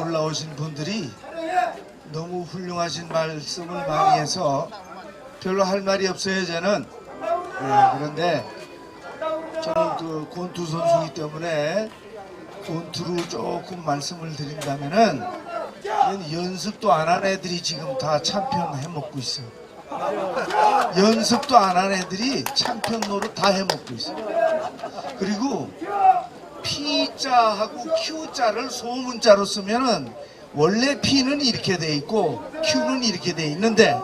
올라오신 분들이 너무 훌륭하신 말씀을 많이 해서 별로 할 말이 없어요 저는. 예, 그런데 저는 그 권투 선수이기 때문에 권투로 조금 말씀을 드린다면은 연습도 안 한 애들이 지금 다 챔피언 해먹고 있어 연습도 안 한 애들이 챔피언 노릇 다 해먹고 있어 그리고 P자하고 Q자를 소문자로 쓰면은 원래 P는 이렇게 돼 있고 Q는 이렇게 돼 있는데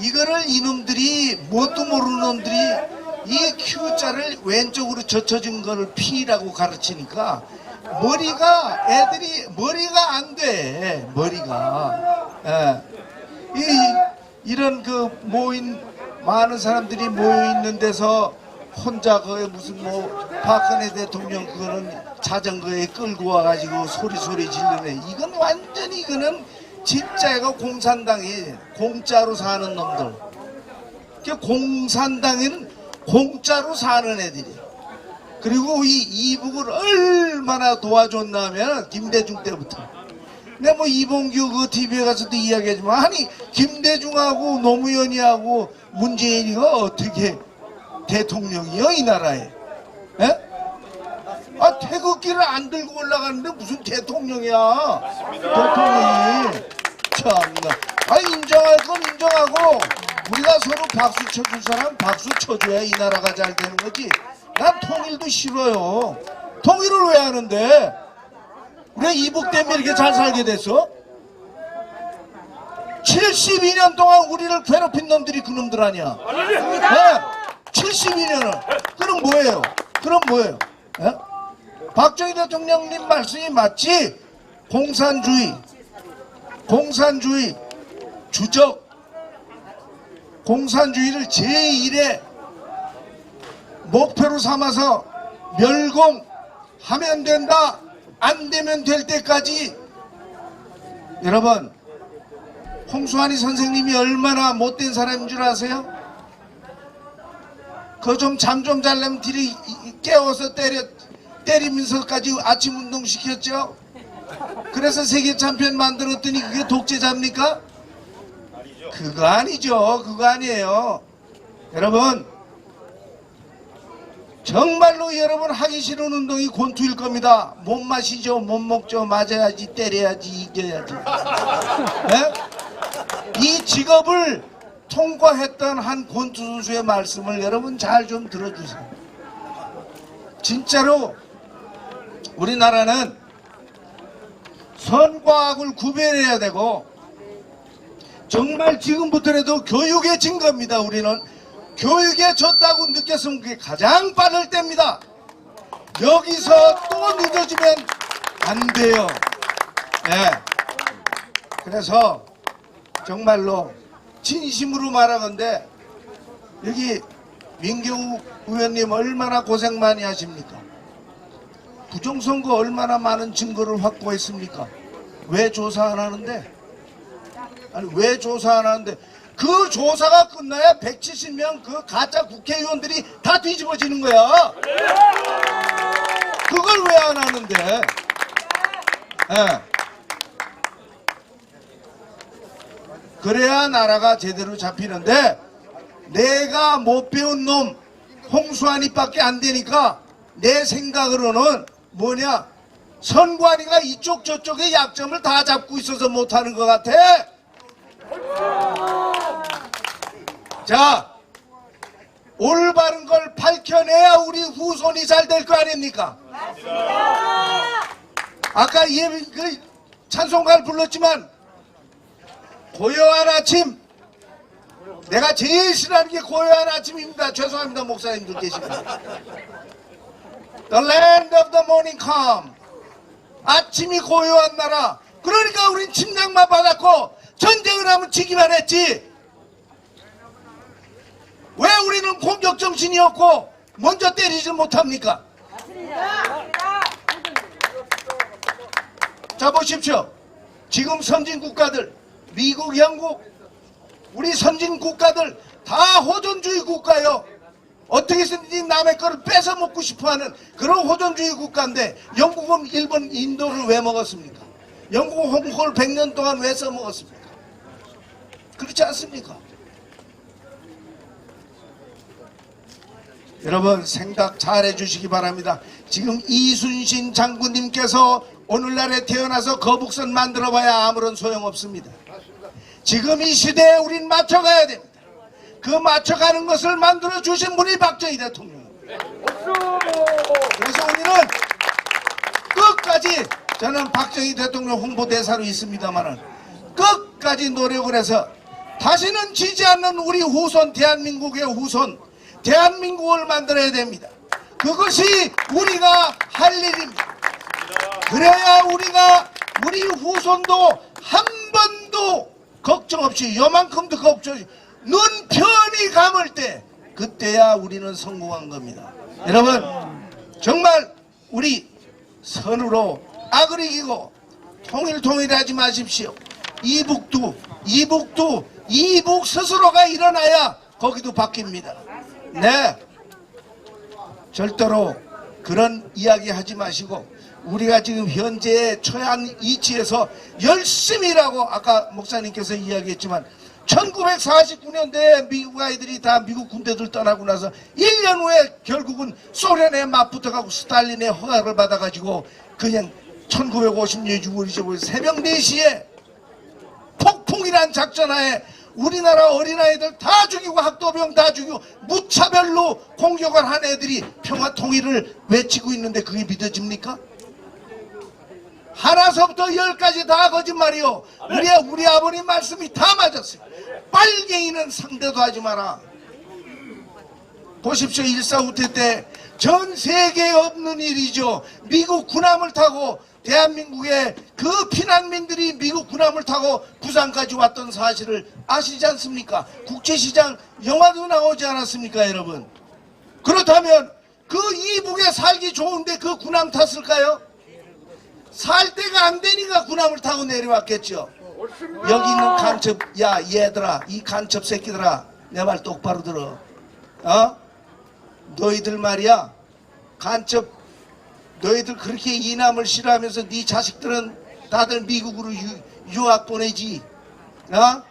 이거를 이놈들이 뭣도 모르는 놈들이 이 Q자를 왼쪽으로 젖혀진 거를 P라고 가르치니까 머리가 애들이 머리가 안 돼 머리가 예. 이, 이런 그 모인 많은 사람들이 모여 있는 데서 혼자 그 무슨 뭐 박근혜 대통령 그거는 자전거에 끌고 와가지고 소리 소리 질르네. 이건 완전히 이거는 진짜 이거 공산당이 공짜로 사는 놈들. 그 공산당에는 공짜로 사는 애들이. 그리고 이 이북을 얼마나 도와줬냐면 김대중 때부터. 내가 뭐 이봉규 그 TV에 가서도 이야기하지만 아니 김대중하고 노무현이하고 문재인이가 어떻게 대통령이요 이 나라에. 에? 아 태극기를 안 들고 올라가는데 무슨 대통령이야? 대통령이. 참나. 아 인정할 건 인정하고 우리가 서로 박수 쳐줄 사람 박수 쳐줘야 이 나라가 잘 되는 거지. 난 통일도 싫어요. 통일을 왜 하는데? 왜 이북 때문에 이렇게 잘 살게 됐어? 72년 동안 우리를 괴롭힌 놈들이 그 놈들 아니야. 네? 72년을 그럼 뭐예요? 그럼 뭐예요? 예? 박정희 대통령님 말씀이 맞지? 공산주의, 공산주의, 주적, 공산주의를 제1의 목표로 삼아서 멸공하면 된다. 안 되면 될 때까지 여러분 홍수환이 선생님이 얼마나 못된 사람인 줄 아세요? 그좀잠 좀 잘려면 뒤를 깨워서 때려 때리면서까지 아침 운동 시켰죠. 그래서 세계 챔피언 만들었더니 그게 독재자입니까? 그거 아니죠. 그거 아니에요. 여러분 정말로 여러분 하기 싫은 운동이 권투일 겁니다. 못 마시죠, 못 먹죠, 맞아야지, 때려야지, 이겨야지. 네? 이 직업을 통과했던 한 권투 선수의 말씀을 여러분 잘 좀 들어주세요. 진짜로 우리나라는 선과 악을 구별해야 되고 정말 지금부터라도 교육에 진 겁니다. 우리는 교육에 졌다고 느꼈으면 그게 가장 빠를 때입니다. 여기서 또 늦어지면 안 돼요. 네. 그래서 정말로 진심으로 말하건데 여기 민경욱 의원님 얼마나 고생 많이 하십니까? 부정선거 얼마나 많은 증거를 확보했습니까? 왜 조사 안 하는데? 아니 왜 조사 안 하는데? 그 조사가 끝나야 170명 그 가짜 국회의원들이 다 뒤집어지는 거야. 그걸 왜 안 하는데? 예. 그래야 나라가 제대로 잡히는데 내가 못 배운 놈 홍수환이밖에 안 되니까 내 생각으로는 뭐냐? 선관위가 이쪽 저쪽의 약점을 다 잡고 있어서 못하는 것 같아. 자 올바른 걸 밝혀내야 우리 후손이 잘 될 거 아닙니까? 아까 예, 그 찬송가를 불렀지만 고요한 아침. 내가 제일 싫어하는 게 고요한 아침입니다. 죄송합니다 목사님들 계시고 The land of the morning calm. 아침이 고요한 나라. 그러니까 우린 침략만 받았고 전쟁을 하면 지기만 했지. 왜 우리는 공격 정신이 없고 먼저 때리지 못합니까? 자 보십시오. 지금 선진 국가들 미국, 영국, 우리 선진 국가들 다 호전주의 국가요. 어떻게 해서든지 남의 거를 뺏어 먹고 싶어하는 그런 호전주의 국가인데 영국은 일본, 인도를 왜 먹었습니까? 영국 홍콩을 100년 동안 왜 써먹었습니까? 그렇지 않습니까? 여러분 생각 잘 해주시기 바랍니다. 지금 이순신 장군님께서 오늘날에 태어나서 거북선 만들어봐야 아무런 소용없습니다. 지금 이 시대에 우린 맞춰가야 됩니다. 그 맞춰가는 것을 만들어 주신 분이 박정희 대통령입니다. 그래서 우리는 끝까지 저는 박정희 대통령 홍보대사로 있습니다만은 끝까지 노력을 해서 다시는 지지 않는 우리 후손 대한민국의 후손 대한민국을 만들어야 됩니다. 그것이 우리가 할 일입니다. 그래야 우리가 우리 후손도 한 번도 걱정 없이 요만큼도 걱정 없이 눈 편히 감을 때 그때야 우리는 성공한 겁니다. 여러분 정말 우리 선으로 악을 이기고 통일 통일하지 마십시오. 이북도 이북도 이북 스스로가 일어나야 거기도 바뀝니다. 네. 절대로 그런 이야기 하지 마시고 우리가 지금 현재 처한 이치에서 열심히 일하고 아까 목사님께서 이야기했지만 1949년대에 미국 아이들이 다 미국 군대들 떠나고 나서 1년 후에 결국은 소련에 맞붙어가고 스탈린의 허가를 받아가지고 그냥 1950년 6월 25일 새벽 4시에 폭풍이란 작전하에 우리나라 어린아이들 다 죽이고 학도병 다 죽이고 무차별로 공격을 한 애들이 평화 통일을 외치고 있는데 그게 믿어집니까? 하나서부터 열까지 다 거짓말이요. 우리, 우리 아버님 말씀이 다 맞았어요. 빨갱이는 상대도 하지 마라. 보십시오. 일사후퇴 때 전 세계에 없는 일이죠. 미국 군함을 타고 대한민국의 그 피난민들이 미국 군함을 타고 부산까지 왔던 사실을 아시지 않습니까? 국제시장 영화도 나오지 않았습니까, 여러분? 그렇다면 그 이북에 살기 좋은데 그 군함 탔을까요? 살 데가 안 되니까 군함을 타고 내려왔겠죠. 여기 있는 간첩, 야 얘들아, 이 간첩 새끼들아, 내 말 똑바로 들어. 어? 너희들 말이야, 간첩, 너희들 그렇게 이남을 싫어하면서 네 자식들은 다들 미국으로 유, 유학 보내지. 어?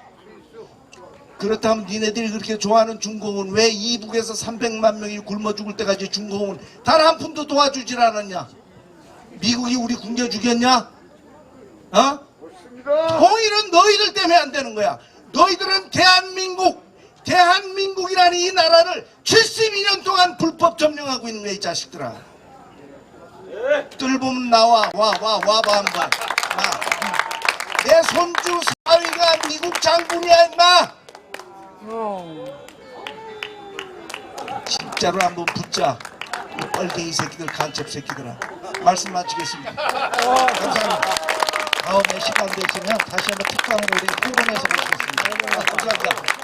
그렇다면 니네들이 그렇게 좋아하는 중공은 왜 이북에서 300만 명이 굶어 죽을 때까지 중공은 단 한 푼도 도와주질 않았냐? 미국이 우리 굶겨 죽였냐? 어? 통일은 너희들 때문에 안 되는 거야. 너희들은 대한민국, 대한민국이라는 이 나라를 72년 동안 불법 점령하고 있는 거야, 이 자식들아. 뜰 보면 나와, 와, 와, 와봐, 한번. 와. 내 손주 사위가 미국 장군이야, 임마! 진짜로 한번 붙자. 이 뻘갱이 새끼들, 간첩 새끼들아. 말씀 마치겠습니다. 감사합니다. 다음에 시간 되시면 다시 한번 특강으로 우리 토론해서 뵙겠습니다. 감사합니다.